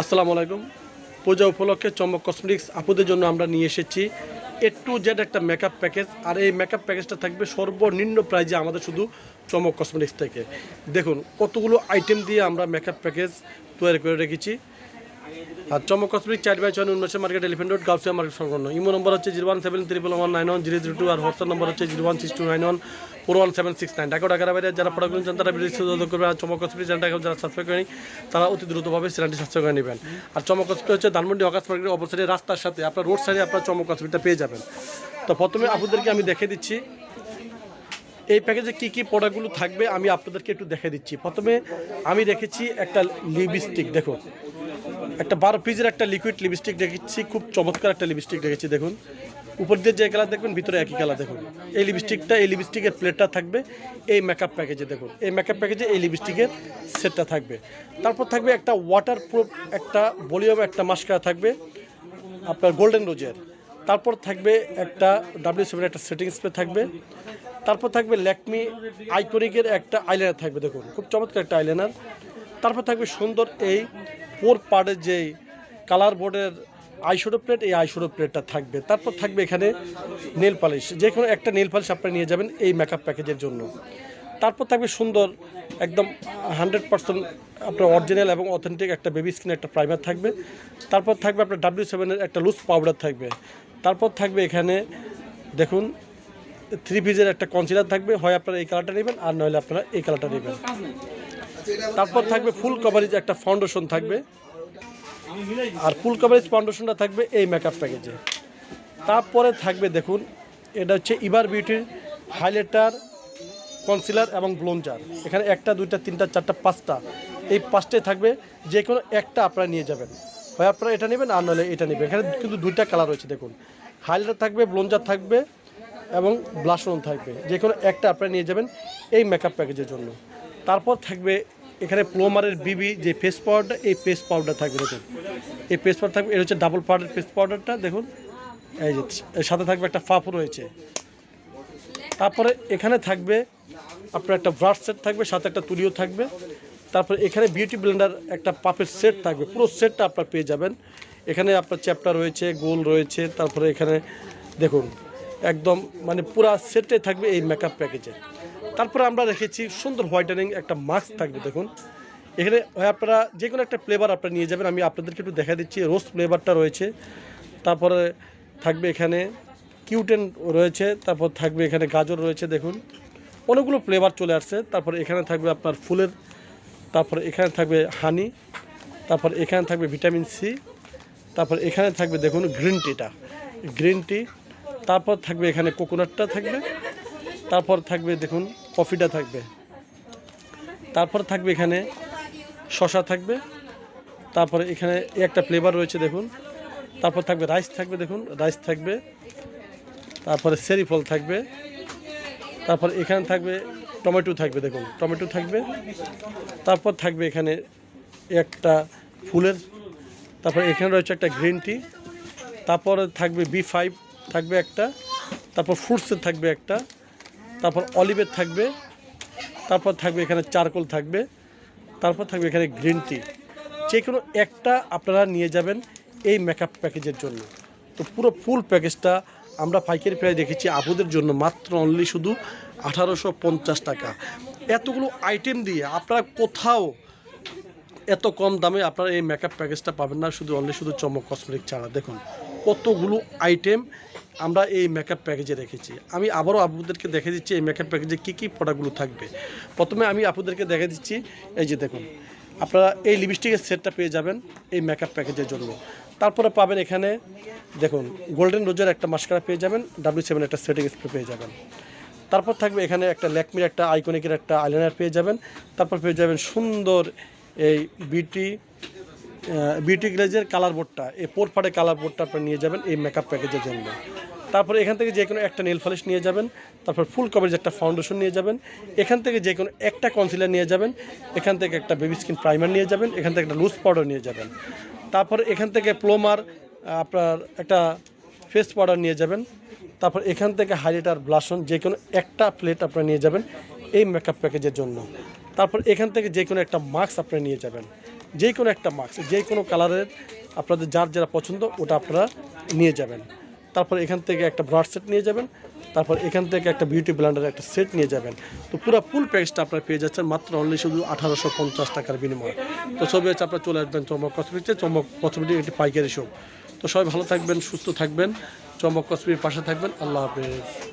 আসসালামু আলাইকুম। পূজা উপলক্ষে চমক কসমেটিক্স আপুদের জন্য আমরা নিয়ে এসেছি। এ টু জেড একটা মেকআপ প্যাকেজ আর এই মেকআপ প্যাকেজটা থাকবে সর্বনিম্ন প্রাইজে আমাদের শুধু চমক কসমেটিক্স থেকে। দেখুন, কতগুলো আইটেম দিয়ে আমরা মেকআপ প্যাকেজ তৈরি করে রেখেছি। আর চমক কসমেটিক চার বাই ছয় Unmesh market elephant road Gausia market সংলগ্ন। ইমো নম্বর হচ্ছে zero one seven triple one nine one zero zero two আর হোয়াটসঅ্যাপ নম্বর হচ্ছে zero one six two nine one four one seven six nine. Dhaka ঢাকার বাইরে যারা প্রোডাক্টগুলো চান তারা video যোগাযোগ করবে আর চমক কসমেটিক চ্যানেলটাকে যারা সাবস্ক্রাইব করেনি, তারা অতি দ্রুতভাবে চ্যানেলটি সাবস্ক্রাইব করে নেবেন। আর চমক কসমেটিক হচ্ছে ধানমন্ডি অকাশ মার্কেটের অপোজিটে রাস্তার সাথে আপনার রোড সাইডে আপনার চমক কসমেটিকটা পেয়ে যাবেন। তো প্রথমে আপনাদেরকে আমি দেখে দিচ্ছি, এই প্যাকেজে কী কী প্রোডাক্টগুলো থাকবে, আমি আপনাদেরকে একটু দেখে দিচ্ছি। প্রথমে আমি রেখেছি একটা লিপস্টিক দেখো একটা বারো পিসের একটা লিকুইড লিপস্টিক রেখেছি খুব চমৎকার একটা লিপস্টিক দেখেছি, দেখুন। উপর দিয়ে যে কালার দেখবেন, ভিতরে একই কালার দেখুন। এই লিপস্টিকটা এই লিপস্টিকের প্লেটটা থাকবে, এই মেকআপ প্যাকেজে দেখুন। এই মেকআপ প্যাকেজে এই লিপস্টিকের সেটটা থাকবে। তারপর থাকবে একটা ওয়াটার প্রুফ একটা ভলিউম একটা মাস্কারা থাকবে, আপনার গোল্ডেন রোজের তারপর থাকবে একটা ডাব্লিউ সেভেন একটা সেটিং স্প্রে থাকবে। তারপর থাকবে ল্যাকমি আইকনিকের একটা আইলাইনার থাকবে, দেখুন। খুব চমৎকার একটা আইলাইনার তারপর থাকবে সুন্দর এই ফোর পার্টের যেই কালার বোর্ডের আইশোডো প্লেট, এই আইশোডো প্লেটটা থাকবে। তারপর থাকবে এখানে নেল পালিশ। যে কোনো একটা নেল পালিশ আপনি নিয়ে যাবেন এই মেকআপ প্যাকেজের জন্য। তারপর থাকবে সুন্দর একদম হান্ড্রেড পার্সেন্ট আপনার অরিজিনাল এবং অথেন্টিক একটা বেবি স্কিন একটা প্রাইমার থাকবে। তারপর থাকবে আপনার ডাব্লিউ সেভেনের একটা লুজ পাউডার থাকবে। তারপর থাকবে এখানে দেখুন থ্রি পিসের একটা কনসিলার থাকবে। হয় আপনারা এই কালারটা নেবেন আর নইলে আপনারা এই কালারটা নেবেন। তারপর থাকবে ফুল কভারেজ একটা ফাউন্ডেশন থাকবে। আর ফুল কভারেজ ফাউন্ডেশনটা থাকবে এই মেকআপ প্যাকেজে তারপরে থাকবে দেখুন, এটা হচ্ছে ইবার বিউটির হাইলাইটার কনসিলার এবং ব্লোঞ্জার এখানে একটা, দুইটা, তিনটা, চারটা, পাঁচটা। এই পাঁচটায় থাকবে যে কোনো একটা আপনারা নিয়ে যাবেন। হয় আপনারা এটা নেবেন, আর নইলে এটা নেবেন। এখানে কিন্তু দুইটা কালার রয়েছে, দেখুন। হাইলাইটার থাকবে ব্লোঞ্জার থাকবে এবং ব্লাশন থাকবে। যে কোনো একটা আপনারা নিয়ে যাবেন এই মেকআপ প্যাকেজের জন্য। তারপর থাকবে এখানে প্লোমারের বিবি যে ফেস পাউডার এই ফেস পাউডার থাকবে, দেখুন। এই ফেস পাউডার থাকবে, এটা হচ্ছে ডাবল পাউডার ফেস পাউডারটা দেখুন। এই যে সাথে থাকবে একটা ফাফও রয়েছে। তারপরে এখানে থাকবে আপনার একটা ব্রাশ সেট থাকবে, সাথে একটা তুলিও থাকবে। তারপরে এখানে বিউটি ব্লেন্ডার একটা পাপের সেট থাকবে, পুরো সেটটা আপনার পেয়ে যাবেন। এখানে আপনার চ্যাপ্টার রয়েছে গোল রয়েছে, তারপরে এখানে দেখুন, একদম মানে পুরা সেটে থাকবে এই মেকআপ প্যাকেজে তারপরে আমরা রেখেছি সুন্দর হোয়াইটেনিং একটা মাস্ক থাকবে, দেখুন। এখানে আপনারা যে কোনো একটা ফ্লেভার আপনারা নিয়ে যাবেন, আমি আপনাদেরকে একটু দেখা দিচ্ছি রোজ ফ্লেভারটা রয়েছে। তারপরে থাকবে এখানে কিউটেন রয়েছে, তারপর থাকবে এখানে গাজর রয়েছে, দেখুন। অনেকগুলো ফ্লেভার চলে আসছে, তারপর এখানে থাকবে আপনার ফুলের, তারপরে এখানে থাকবে হানি তারপর এখানে থাকবে ভিটামিন সি তারপর এখানে থাকবে, দেখুন গ্রিন টিটা গ্রিন টি তারপর থাকবে এখানে কোকোনাটটা থাকবে, তারপর থাকবে, দেখুন কফিটা থাকবে। তারপর থাকবে এখানে শশা থাকবে। তারপরে এখানে একটা ফ্লেভার রয়েছে, দেখুন। তারপর থাকবে রাইস থাকবে, দেখুন। রাইস থাকবে। তারপরে সেরি ফল থাকবে। তারপর এখানে থাকবে টমেটো থাকবে, দেখুন। টমেটো থাকবে। তারপর থাকবে এখানে একটা ফুলের। তারপর এখানে রয়েছে একটা গ্রিন টি তারপরে থাকবে বি ফাইভ থাকবে একটা। তারপর ফ্রুটসের থাকবে একটা। তারপর অলিভের থাকবে, তারপর থাকবে এখানে চারকোল থাকবে, তারপর থাকবে এখানে গ্রিন টি। যে কোনো একটা আপনারা নিয়ে যাবেন এই মেকআপ প্যাকেজের জন্য। তো পুরো ফুল প্যাকেজটা আমরা পাইকারি প্রায় দেখেছি আপুদের জন্য, মাত্র অনলি শুধু আঠারোশো পঞ্চাশ টাকা। এতগুলো আইটেম দিয়ে আপনারা কোথাও এত কম দামে আপনারা এই মেকআপ প্যাকেজটা পাবেন না, শুধু অনলি শুধু চমক কসমেটিক ছাড়া। দেখুন কতগুলো আইটেম আমরা এই মেকআপ প্যাকেজে রেখেছি। আমি আবারও আপুদেরকে দেখে দিচ্ছি এই মেকআপ প্যাকেজে কী কী প্রোডাক্টগুলো থাকবে। প্রথমে আমি আপুদেরকে দেখে দিচ্ছি, এই যে দেখুন, আপনারা এই লিপস্টিকের সেটটা পেয়ে যাবেন এই মেকআপ প্যাকেজের জন্য। তারপরে পাবেন এখানে, দেখুন গোল্ডেন রোজের একটা মাস্কারা পেয়ে যাবেন ডাব্লিউ সেভেন একটা সেটিং স্প্রে পেয়ে যাবেন। তারপর থাকবে এখানে একটা ল্যাকমির একটা আইকনিকের একটা আইলাইনার পেয়ে যাবেন। তারপর পেয়ে যাবেন সুন্দর এই বিউটি বিউটি গ্লেজের কালার বোর্ডটা এই পোর ফাটে কালার বোর্ডটা আপনার নিয়ে যাবেন, এই মেকআপ প্যাকেজের জন্য। তারপরে এখান থেকে যে কোনো একটা নেল পলিশ নিয়ে যাবেন, তারপর ফুল কভারেজ একটা ফাউন্ডেশন নিয়ে যাবেন, এখান থেকে যে কোনো একটা কনসিলার নিয়ে যাবেন, এখান থেকে একটা বেবি স্কিন প্রাইমার নিয়ে যাবেন, এখান থেকে একটা লুজ পাউডার নিয়ে যাবেন। তারপর এখান থেকে প্লোমার আপনার একটা ফেস পাউডার নিয়ে যাবেন, তারপর এখান থেকে হাইলাইটার ব্লাশন যে কোনো একটা প্লেট আপনারা নিয়ে যাবেন, এই মেকআপ প্যাকেজের জন্য। তারপর এখান থেকে যে কোনো একটা মাস্ক আপনারা নিয়ে যাবেন। যে কোনো একটা মাস্ক যে কোনো কালারের আপনাদের যার যারা পছন্দ, ওটা আপনারা নিয়ে যাবেন। তারপর এখান থেকে একটা ব্রাশ সেট নিয়ে যাবেন, তারপর এখান থেকে একটা বিউটি ব্লেন্ডারের একটা সেট নিয়ে যাবেন। তো পুরো ফুল প্যাকেজটা আপনারা পেয়ে যাচ্ছেন, মাত্র অনলি শুধু আঠারোশো পঞ্চাশ টাকার বিনিময়ে। তো সবই হচ্ছে আপনারা চলে আসবেন চমক কসমেটিক্সে চমক কসমেটিক একটি পাইকারি শপ তো সবাই ভালো থাকবেন, সুস্থ থাকবেন চমক কসমেটির পাশে থাকবেন, আল্লাহ হাফেজ।